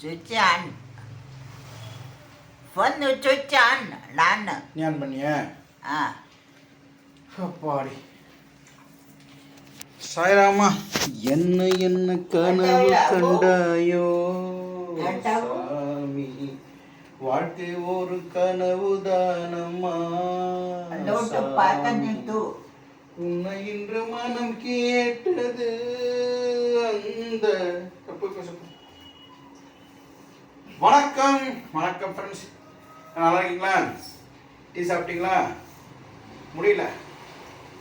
சுவிட்ச் on phone சுவிட்ச் on நான். நீ ஆன் பண்ணிய? ஆ. அப்பாடி. சாய்ராமா என்ன என்ன கனவு கண்டாயோ? சாமி வாழ்க்கை ஒரு கனவு தானம்மா? உன்னை இன்று மனம் கேட்டது அந்த போய் பேச போ. வணக்கம். வணக்கம் ஃப்ரெண்ட்ஸ் நல்லா இருக்கீங்களா? டீ சாப்பிட்டீங்களா? முடியல.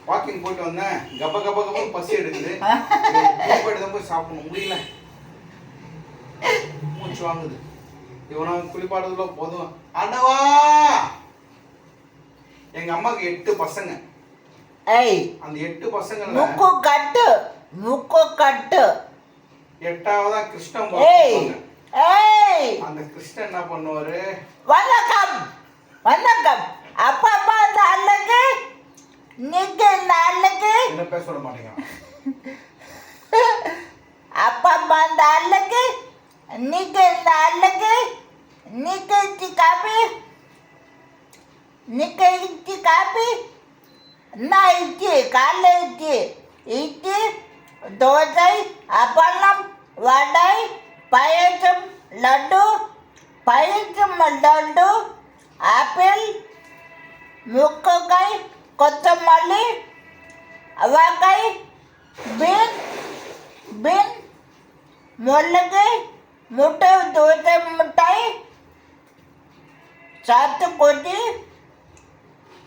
வாக்கிங் போயிட்டு வந்தேன். கப கப கப பசி எடுக்குது. போயிட்டு தான் போய் சாப்பிடணும். முடியல. மூச்சு வாங்குது. இவனை குளிப்பாடுறதுல போதும். ஆண்டவா எங்க அம்மாக்கு எட்டு பசங்க. ஏய் அந்த எட்டு பசங்கள்ல முக்கு கட்டு முக்கு கட்டு எட்டாவதா கிருஷ்ணன் ஏய். ஏய்! அந்த கிருஷ்ணன் என்ன பண்ணுவாரு? வணக்கம்! வணக்கம்! அப்பா அம்மா இந்த அன்னைக்கு நீங்க இந்த அன்னைக்கு என்ன பேச விட மாட்டேங்கிறான் அப்பா அம்மா இந்த அன்னைக்கு நீங்க இந்த அன்னைக்கு நீங்க இட்லி காப்பி? நீங்க இட்லி காப்பி? நான் இட்லி காலைல இட்லி இட்லி தோசை அப்பளம் வடை പഴഞ്ചും ലഡു പഴഞ്ചും ലഡു ആപ്പിൾ മുക്കക്കായ് കൊത്തമല്ലി അവക്കായ് ബീൻ ബീൻ മുളക് മുട്ട ദൂത്ത മിഠായി ചാത്തുക്കുട്ടി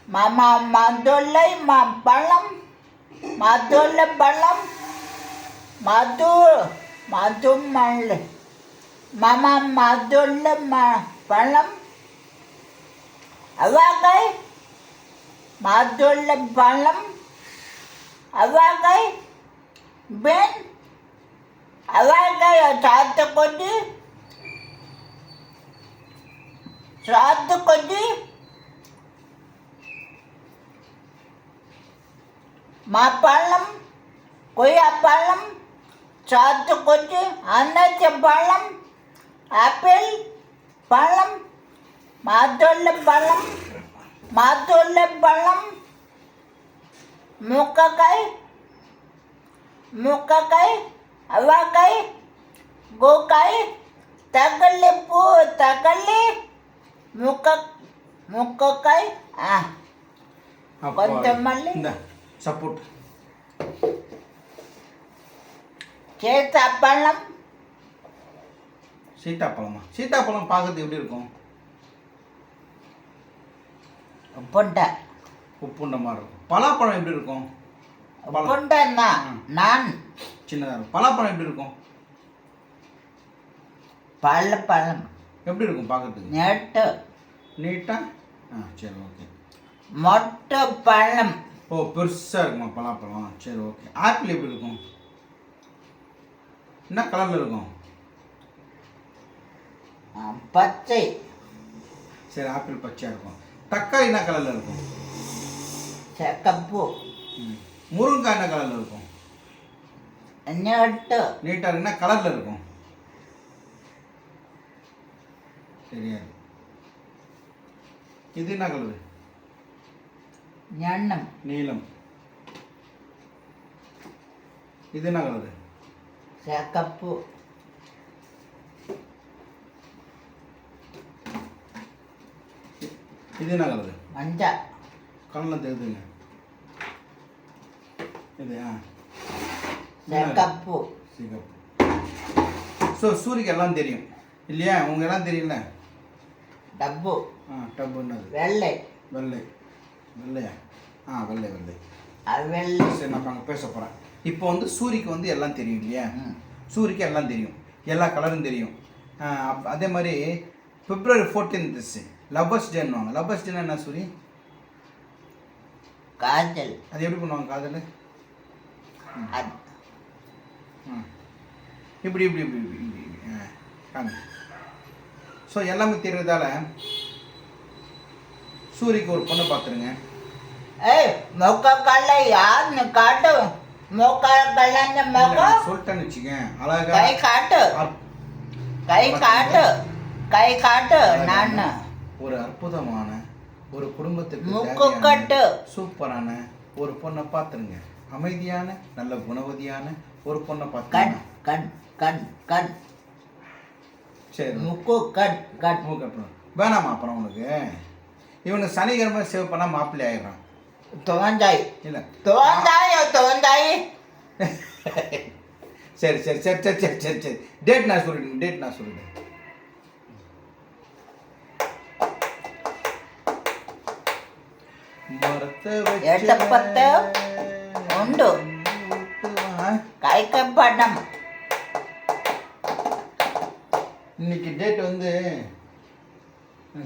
മമ മധുള്ള പള്ളം മധുള്ള പള്ളം മധു மது மது மல்லு மாமா ம பழம். அவகை மதுள்ள பழம். அவகை பெண். அவகை சாத்துக்குடி சாத்துக்குடி மாப்பழம் கொய்யாப்பழம். சாத்துக்குடி அன்னாச்சி பழம் ஆப்பிள் பழம் மாதுளை பழம் மாதுளை பழம் முக்கக்காய் முக்கக்காய் அவக்காய் கோக்காய் தகல்லி பூ தகல்லி முக்க முக்கக்காய் ஆ கொத்தமல்லி. இந்த சப்போர்ட் சேத்தாப்பழம். சீத்தாப்பழமா? சீத்தாப்பழம் பார்க்கறது எப்படி இருக்கும்? புண்டை உப்புண்ட மாதிரி இருக்கும். பலாப்பழம் எப்படி இருக்கும்? பழம். புண்டைன்னா ம். நான். சின்னதாக இருக்கும். பலாப்பழம் எப்படி இருக்கும்? பழப்பழம். எப்படி இருக்கும் பார்க்கறதுக்கு? நெட்டு. நீட்டாக ஆ சரி ஓகே. மொட்டை பழம் ஓ பெருசாக இருக்குமா பலாப்பழம்? சரி ஓகே. ஆப்பிள் எப்படி இருக்கும்? என்ன கலரில் இருக்கும்? பச்சை. சரி ஆப்பிள் பச்சையாக இருக்கும். தக்காளி என்ன கலரில் இருக்கும்? செக்கப்பு. முருங்கைக்காய் என்ன கலரில் இருக்கும்? நெட்டு. நீட்டாக இருக்குன்னா கலரில் இருக்கும்? தெரியாது இது என்ன கலரு? எண்ணம். நீலம். இது என்ன கலரு? செக்கப்பு இது என்ன கலரு? மஞ்சள். கலரில் தெரியுதுங்க. இது ஆ. செக்கப்பு சிகப்பு ஸோ சூரிக்கு எல்லாம் தெரியும். இல்லையா? உங்க எல்லாம் தெரியல டப்பு. ஆ டப்புன்னது வெள்ளை. வெள்ளை. வெள்ளையா? ஆ வெள்ளை வெள்ளை. அது வெள்ளை. சரி நான் அங்கே பேச போகிறேன் இப்போ வந்து சூரிக்கு வந்து எல்லாம் தெரியும் இல்லையா? ம். சூரிக்கு எல்லாம் தெரியும். எல்லா கலரும் தெரியும். அதே மாதிரி பிப்ரவரி ஃபோர்டீன்த் லவ்வர்ஸ் டேன்னுவாங்க லவ்வர்ஸ் டேன்னா என்ன சூரி? காய்ச்சல் அது எப்படி பண்ணுவாங்க காதல். இப்படி இப்படி இப்படி இப்படி காமி. ஸோ எல்லாமே தெரியறதால சூரிக்கு ஒரு பொண்ணை பார்த்துருங்க. ஏய் மொக்க கல்ல யாருன்னு காட்டு மொக்க கல்லன்னு இல்ல, மொக்க நான் சொல்லிட்டேன்னு வச்சுக்கேன் அழகா கை காட்டு. கை காட்டு. கை காட்டு. நான் ஒரு அற்புதமான ஒரு குடும்பத்துக்கு மூக்கு தேவையான கட்டு. சூப்பரான ஒரு பொண்ணை பார்த்துருங்க. அமைதியான நல்ல குணவதியான ஒரு பொண்ணை கண் பார்த்துருங்க. கண் கண் கண். சரி. முக்கு கண் கண். மூக்கு வேணாமா அப்புறம் உனக்கு. இவனுக்கு சனிக்கிழமை சேவ் பண்ணால் மாப்பிள்ளை ஆயிடுறான். தோந்தாய் இல்லை தோந்தாயோ தோந்தாய் சரி சரி சரி சரி சரி சரி சரி டேட் நான் சொல்லிடுங்க டேட் நான் வச்ச எட்டப்பத்து உண்டு. ஊத்துவா. கைக்க பணம் இன்னைக்கு டேட் வந்து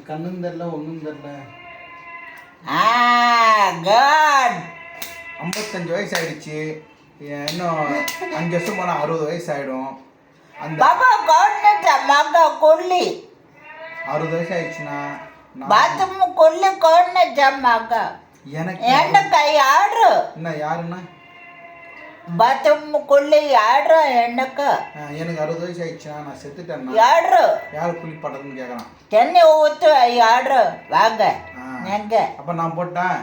கண்ணும் தெரில ஒன்றும் தெரில ஐம்பத்தஞ்சு வயசு ஆயிடுச்சு இன்னும் அஞ்சு வருஷம் போனால் அறுபது வயசு ஆகிடும் அந்த கொல்லி. அறுபது வயசு ஆயிடுச்சுன்னா பாத்ரூம் கொல்லி மக எனக்கு எந்த கை ஆடு. என்ன யாருன்னா? பாத்ரூம் ஆடு எனக்கு ஆ, எனக்கு அறுபது வயசு ஆயிடுச்சுன்னா நான் செத்துட்டேன்னா ஆடு யார் குளிப்பாட்டதுன்னு கேட்குறான் தண்ணி ஊத்து ஆடு வாங்க. ஆ. நீங்க அப்போ நான் போட்டேன்.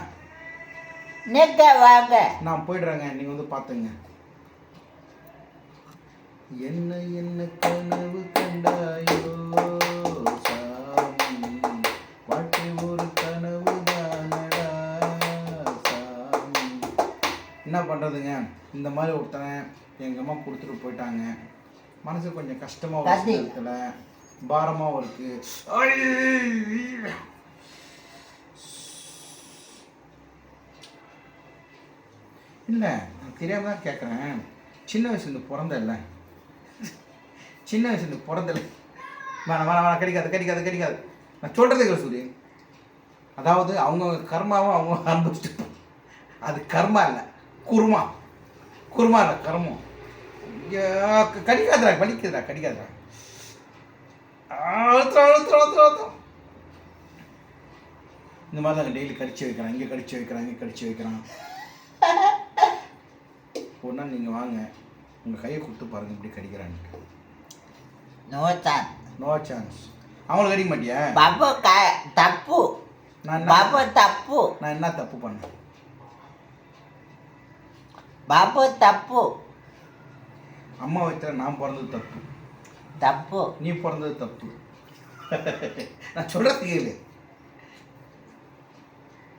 நீங்க வாங்க. நான் போயிடுறேங்க. நீங்கள் வந்து பார்த்துங்க என்ன என்ன கனவு கண்டாயோ சாமி வாழ்க்கை ஒரு கனவு தானடா சாமி பண்ணுறதுங்க இந்த மாதிரி ஒருத்தனை எங்கள் அம்மா கொடுத்துட்டு போயிட்டாங்க. மனசு கொஞ்சம் கஷ்டமாக ஒரு. இடத்துல பாரமாகவும் இருக்கு. இல்லை நான் தெரியாம தான் கேட்குறேன் சின்ன வயசுலேருந்து பிறந்தல்ல சின்ன வயசுலேருந்து பிறந்தல வேணாம் வேணாம் வேணாம். கிடைக்காது கிடைக்காது கிடைக்காது. நான் சொல்கிறதே இல்லை சூரி அதாவது அவங்கவுங்க கர்மாவும் அவங்க அனுபவிச்சுட்டு அது கர்மா இல்லை. குருமா. குருமா இல்லை கர்மம். கடிக்காதுடா வலிக்குதுடா கடிக்காதுடா அழுத்துறோம் அழுத்துறோம் அழுத்துறோம் அழுத்துறோம் இந்த மாதிரி தாங்க டெய்லி கடிச்சு வைக்கிறான். இங்கே கடிச்சு வைக்கிறான் இங்கே கடிச்சு வைக்கிறான். ஒரு நாள் நீங்கள் வாங்க. உங்கள் கையை கொடுத்து பாருங்க இப்படி கடிக்கிறான்ட்டு நோத்தான் நோ சான்ஸ் அவங்களுக்கு கடிக்க மாட்டியா? பாபு க தப்பு. நான் பாபு தப்பு. நான் என்ன தப்பு பண்ணேன்? பாபு தப்பு. அம்மா வயிற்றுல நான் பிறந்தது தப்பு. தப்பு. நீ பிறந்தது தப்பு. நான் சொல்கிறது கேளு.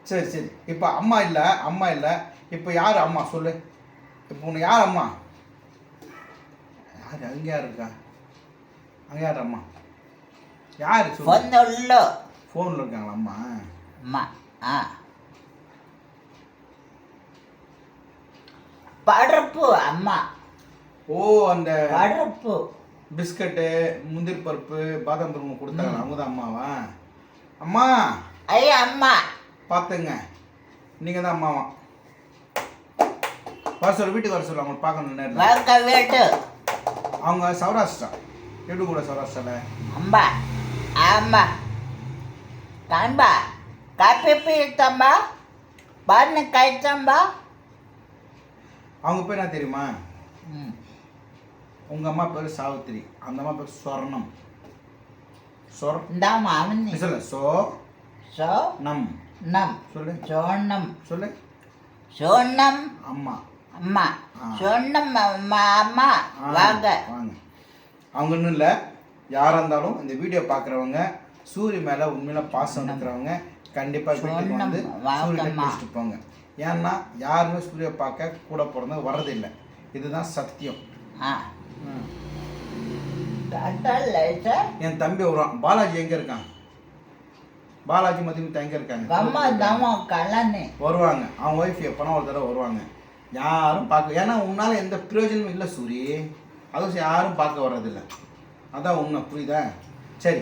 சரி சரி. இப்போ அம்மா இல்லை அம்மா இல்லை. இப்போ யார் அம்மா? சொல்லு. இப்போ உனக்கு யார் அம்மா? யார் அங்கே யார் இருக்கா? அங்கே யார் அம்மா? யார் ஃபோனில் இருக்காங்களா அம்மா? அம்மா ஆ. பருப்பு அம்மா. ஓ அந்த பருப்பு பிஸ்கட்டு முந்திரி பருப்பு பாதாம் பருப்பு கொடுத்தாங்க. அவங்க தான் அம்மாவா? அம்மா! ஐயா அம்மா. பார்த்துங்க. நீங்கள் தான் அம்மாவா? வர சொல்லு வீட்டுக்கு வர சொல்லு. அவங்களை பார்க்கணும் வீட்டு. அவங்க சௌராஷ்டிரா. எப்படி கூட சௌராஷ்டிராவில் அம்மா. அம்மா. காண்பா காப்பி பீத்தம்பா பண்ணு கைத்தம்பா அவங்க பேர் என்ன தெரியுமா? உங்கள் அம்மா பேர் சாவித்திரி. அந்த அம்மா பேர் சொர்ணம். சொர் அவனி நீ. சொல்லு. சோ சோ நம். நம். சொல்லு. சோண்ணம். சொல்லு. சோண்ணம். அம்மா. அம்மா. சொன்னம் அம்மா அம்மா. வாங்க. வாங்க. அவங்க ஒன்றும் இல்லை. யாராக இருந்தாலும் இந்த வீடியோ பார்க்குறவங்க சூரிய மேலே உண்மையில பாசம் இருக்கிறவங்க கண்டிப்பாக வீட்டுக்கு வந்து சூரியனை போங்க. ஏன்னா யாருமே சூரிய பார்க்க கூட பிறந்தவங்க வர்றதில்லை. இதுதான் சத்தியம். ஆ. என் தம்பி வருவான் பாலாஜி எங்கே இருக்கான் பாலாஜி மதியமுத்து எங்கே இருக்காங்க? வருவாங்க. அவங்க ஒய்ஃப் எப்போனா ஒரு தடவை வருவாங்க. யாரும் பார்க்க ஏன்னா உன்னால எந்த பிரயோஜனமும் இல்லை சூரி. அதுவும் யாரும் பார்க்க வர்றதில்ல. அதான் உண்மை. புரியுதா? சரி.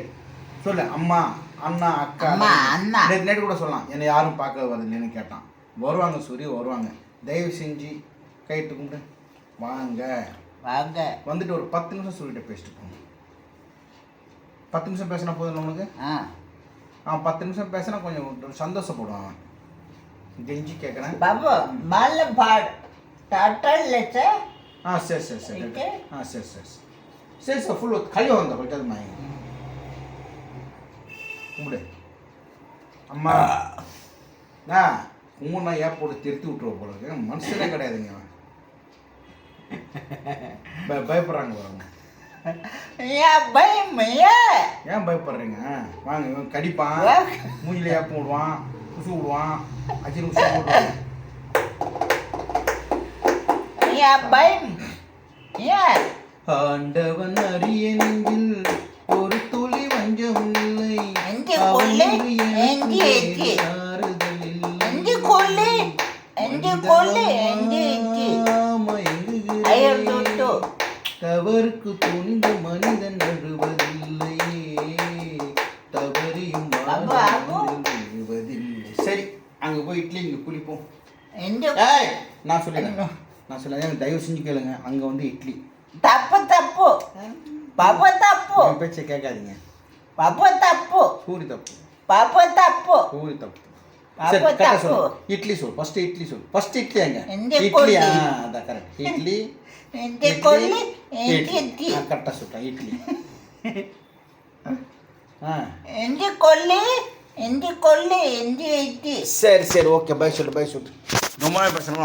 சொல்லு. அம்மா அண்ணா அக்கா. நேற்று கூட சொல்லலாம். என்னை யாரும் பார்க்க வரதில்லைன்னு கேட்டான். வருவாங்க சூரி வருவாங்க. தயவு செஞ்சு கைட்டு கும்பிட்டு வாங்க. வாங்க. வந்துட்டு ஒரு பத்து நிமிஷம் சூரியட்ட பேசிட்டு போங்க. பத்து நிமிஷம் பேசினா போதும் உனக்கு? ஆ. அவன் பத்து நிமிஷம் பேசினா கொஞ்சம் சந்தோஷப்படுவான். அவன் கெஞ்சி கேட்குறேன் பாபு மல்ல பாடு. கட்டல சார் ஆ சரி சரி சரி. ஆ சரி சரி சரி. சரி சார் ஃபுல் கழிவு வந்த பட்டதுமா கும்பிடு. அம்மா. நான் உம்முன்னா ஏன் போட்டு திருத்தி விட்டுருவ போல இருக்கு. மனுஷனே கிடையாதுங்க பயப்படுறாங்க பாருங்க. ஏன் பயம் ஏன்? ஏன் பயப்படுறீங்க? வாங்க இவன் கடிப்பான். மூஞ்சில ஏப்பம் விடுவான் உசு விடுவான் அச்சின் உசு விடுவான். ஏன் பயம்? ஏன்? ஆண்டவன் அரிய நெஞ்சில் ஒரு துளி வஞ்சம் இல்லை. தவறுக்கு துணிந்த மனிதன் அழுவதில்லை தவறியும் சரி அங்க போய் இட்லி இங்க குளிப்போம். நான் சொல்லிடுறேன் நான் சொல்ல எனக்கு தயவு செஞ்சு கேளுங்க. அங்க வந்து இட்லி. தப்பு தப்பு. பாப்ப தப்பு. பேச்சை கேட்காதீங்க. பாப்ப தப்பு. சூரி தப்பு. பாப்ப தப்பு. சூரி தப்பு. அப்ப சரி கரெக்டாக தப்பு. சொல்லு. இட்லி சொல் ஃபர்ஸ்ட் இட்லி சொல் ஃபர்ஸ்ட் இட்லி எங்க? எந்த இட்லி கொள்ளி? ஆ அதான் கரெக்ட் இட்லி எந்த கொல்லி எந்த இட்லி? ஆ கரெக்டாக சொல்லிட்டேன் இட்லி. ஆ. எந்த கொல்லி எந்த கொல்லி எந்த இட்டி சரி சரி ஓகே. பை சொல்லு பை சொல்லு. ரொம்ப நாள் பேசணும்